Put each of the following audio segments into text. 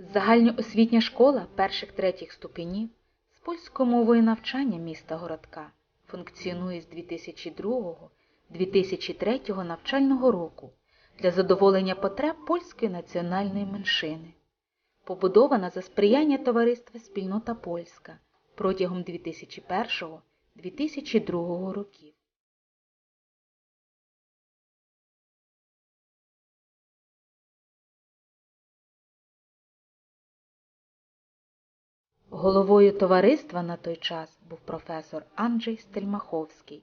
Загальноосвітня школа перших третіх ступенів з польською мовою навчання міста Городка функціонує з 2002-2003 навчального року для задоволення потреб польської національної меншини. Побудована за сприяння товариства Спільнота Польська протягом 2001-2002 років. Головою товариства на той час був професор Анджей Стельмаховський,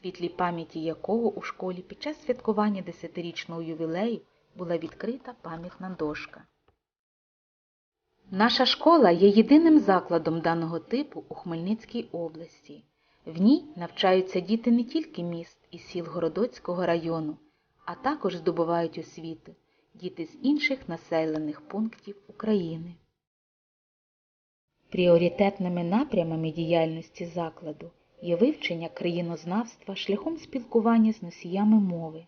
світлій пам'яті якого у школі під час святкування десятирічного ювілею була відкрита пам'ятна дошка. Наша школа є єдиним закладом даного типу у Хмельницькій області. В ній навчаються діти не тільки міст і сіл Городоцького району, а також здобувають освіту діти з інших населених пунктів України. Пріоритетними напрямами діяльності закладу є вивчення країнознавства шляхом спілкування з носіями мови,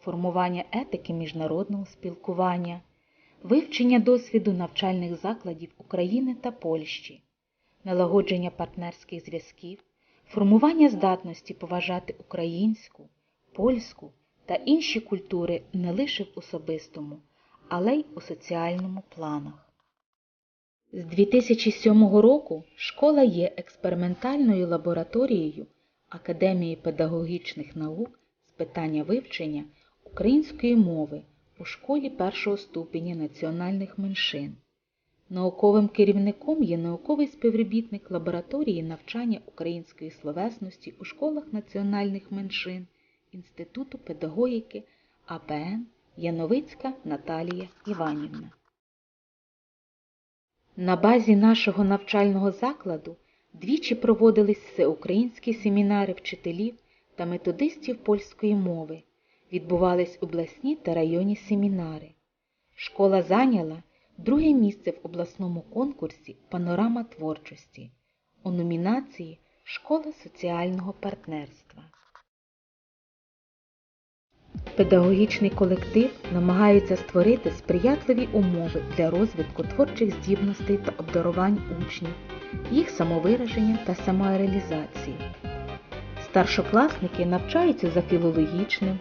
формування етики міжнародного спілкування, вивчення досвіду навчальних закладів України та Польщі, налагодження партнерських зв'язків, формування здатності поважати українську, польську та інші культури не лише в особистому, але й у соціальному планах. З 2007 року школа є експериментальною лабораторією Академії педагогічних наук з питання вивчення української мови у школі першого ступеня національних меншин. Науковим керівником є науковий співробітник лабораторії навчання української словесності у школах національних меншин Інституту педагогіки АПН Яновицька Наталія Іванівна. На базі нашого навчального закладу двічі проводились всеукраїнські семінари вчителів та методистів польської мови, відбувались обласні та районні семінари. Школа зайняла друге місце в обласному конкурсі Панорама творчості у номінації Школа соціального партнерства. Педагогічний колектив намагається створити сприятливі умови для розвитку творчих здібностей та обдарувань учнів, їх самовираження та самореалізації. Старшокласники навчаються за філологічним,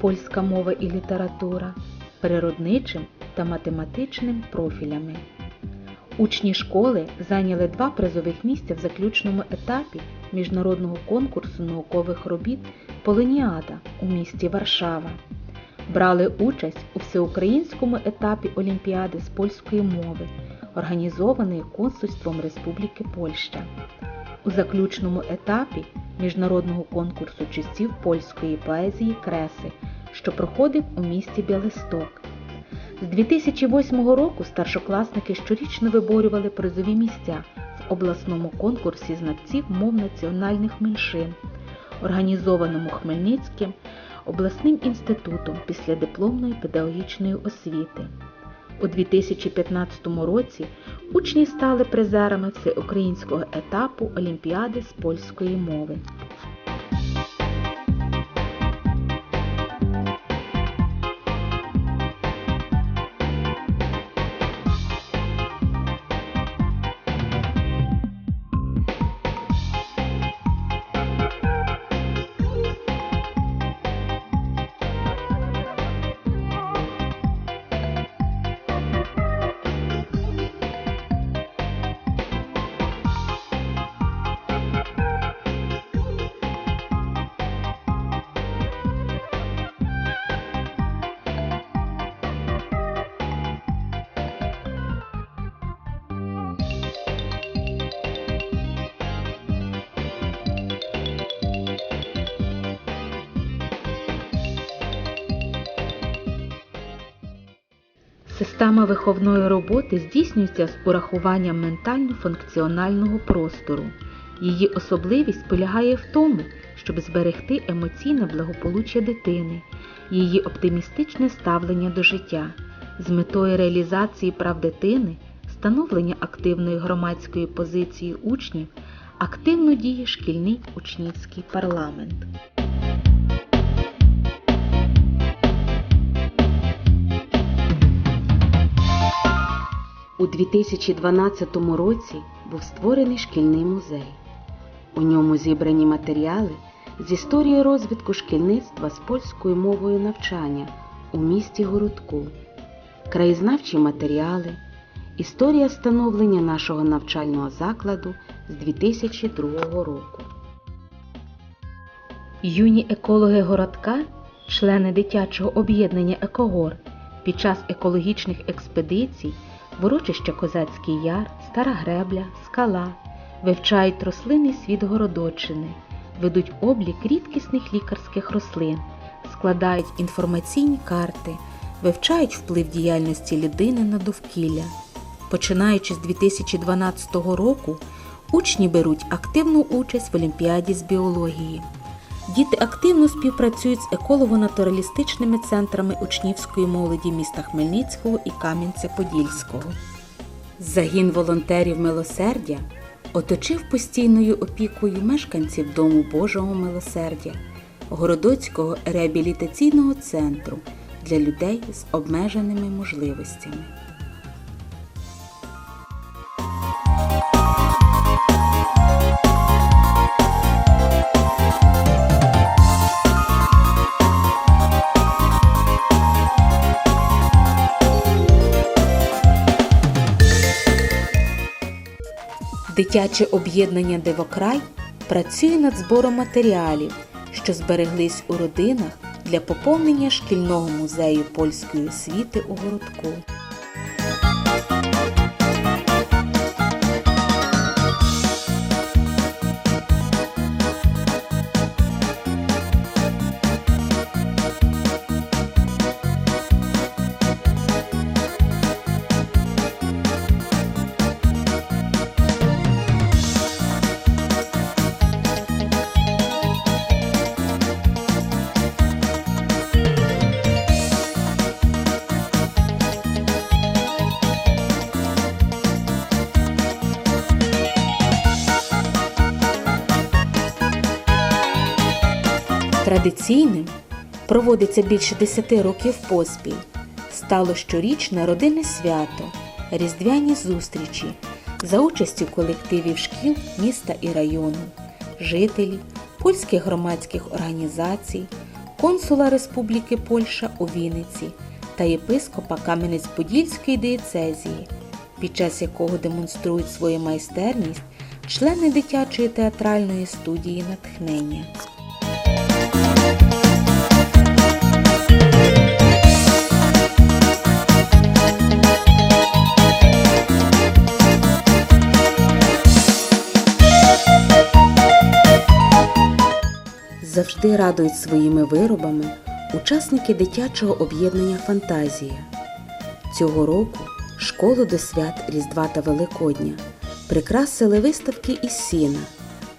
польська мова і література, природничим та математичним профілями. Учні школи зайняли два призових місця в заключному етапі міжнародного конкурсу наукових робіт Полиніада у місті Варшава. Брали участь у всеукраїнському етапі Олімпіади з польської мови, організованої Консульством Республіки Польща. У заключному етапі міжнародного конкурсу часів польської поезії Креси, що проходив у місті Білисток. З 2008 року старшокласники щорічно виборювали призові місця в обласному конкурсі знавців мов національних меншин, організованому Хмельницьким обласним інститутом післядипломної педагогічної освіти. У 2015 році учні стали призерами всеукраїнського етапу Олімпіади з польської мови. Система виховної роботи здійснюється з урахуванням ментально-функціонального простору. Її особливість полягає в тому, щоб зберегти емоційне благополуччя дитини, її оптимістичне ставлення до життя, з метою реалізації прав дитини, становлення активної громадської позиції учнів, активно діє шкільний учнівський парламент. У 2012 році був створений шкільний музей. У ньому зібрані матеріали з історії розвитку шкільництва з польською мовою навчання у місті Городку, краєзнавчі матеріали, історія становлення нашого навчального закладу з 2002 року. Юні екологи городка, члени дитячого об'єднання Екогор, під час екологічних експедицій в урочище Козацький Яр, Стара Гребля, Скала вивчають рослинний світ Городочини, ведуть облік рідкісних лікарських рослин, складають інформаційні карти, вивчають вплив діяльності людини на довкілля. Починаючи з 2012 року, учні беруть активну участь в Олімпіаді з біології. Діти активно співпрацюють з еколого-натуралістичними центрами учнівської молоді міста Хмельницького і Кам'янця-Подільського. Загін волонтерів милосердя оточив постійною опікою мешканців Дому Божого милосердя, Городоцького реабілітаційного центру для людей з обмеженими можливостями. Дитяче об'єднання Дивокрай працює над збором матеріалів, що збереглись у родинах для поповнення шкільного музею польської освіти у городку. Традиційним проводиться більше 10 років поспіль. Стало щорічне родинне свято, різдвяні зустрічі за участю колективів шкіл міста і району, жителів, польських громадських організацій, консула Республіки Польща у Вінниці та єпископа Кам'янець-Подільської диєцезії, під час якого демонструють свою майстерність члени дитячої театральної студії натхнення. Завжди радують своїми виробами учасники дитячого об'єднання Фантазія. Цього року школу до свят Різдва та Великодня прикрасили виставки із сіна,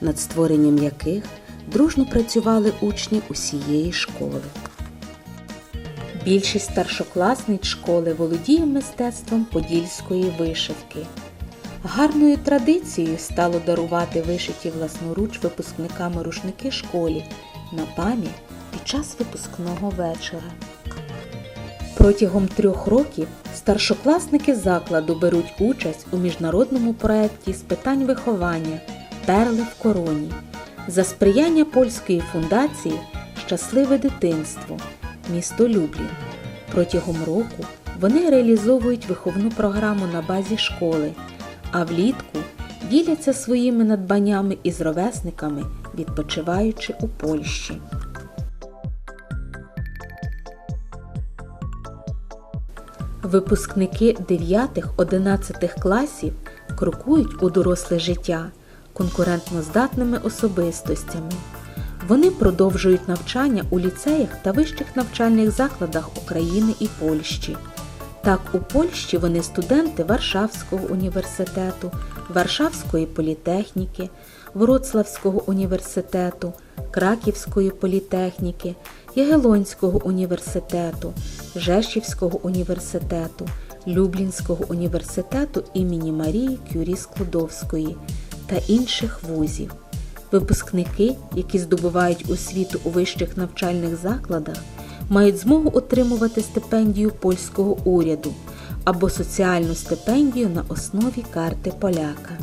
над створенням яких дружно працювали учні усієї школи. Більшість старшокласниць школи володіє мистецтвом подільської вишивки. Гарною традицією стало дарувати вишиті власноруч випускниками рушники школі на пам'ять під час випускного вечора. Протягом трьох років старшокласники закладу беруть участь у міжнародному проєкті з питань виховання Перли в короні за сприяння польської фундації Щасливе дитинство місто Люблін. Протягом року вони реалізовують виховну програму на базі школи, а влітку діляться своїми надбаннями із ровесниками, відпочиваючи у Польщі. Випускники 9-11 класів крокують у доросле життя конкурентно здатними особистостями. Вони продовжують навчання у ліцеях та вищих навчальних закладах України і Польщі. Так, у Польщі вони студенти Варшавського університету, Варшавської політехніки, Вроцлавського університету, Краківської політехніки, Ягелонського університету, Жешівського університету, Люблінського університету імені Марії Кюрі Склодовської та інших вузів. Випускники, які здобувають освіту у вищих навчальних закладах, мають змогу отримувати стипендію польського уряду або соціальну стипендію на основі карти поляка.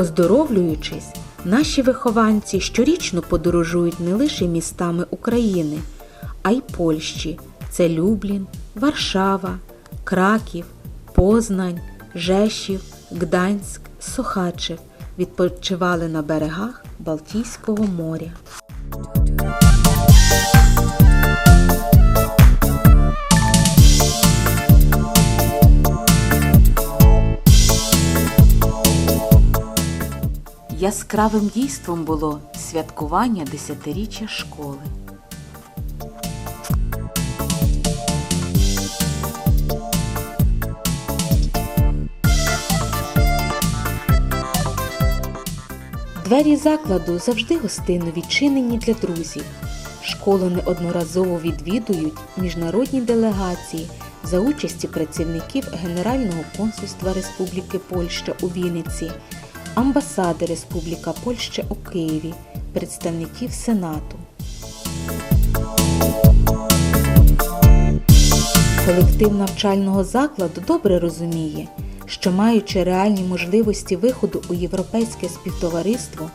Оздоровлюючись, наші вихованці щорічно подорожують не лише містами України, а й Польщі. Це Люблін, Варшава, Краків, Познань, Жешів, Гданськ, Сохачев відпочивали на берегах Балтійського моря. Яскравим дійством було святкування десятиріччя школи. Двері закладу завжди гостинно відчинені для друзів. Школу неодноразово відвідують міжнародні делегації за участі працівників Генерального консульства Республіки Польща у Вінниці, амбасади Республіка Польща у Києві, представників Сенату. Колектив навчального закладу добре розуміє, що маючи реальні можливості виходу у європейське співтовариство,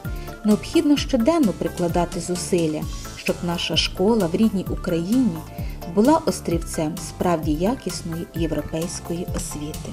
необхідно щоденно прикладати зусилля, щоб наша школа в рідній Україні була острівцем справді якісної європейської освіти.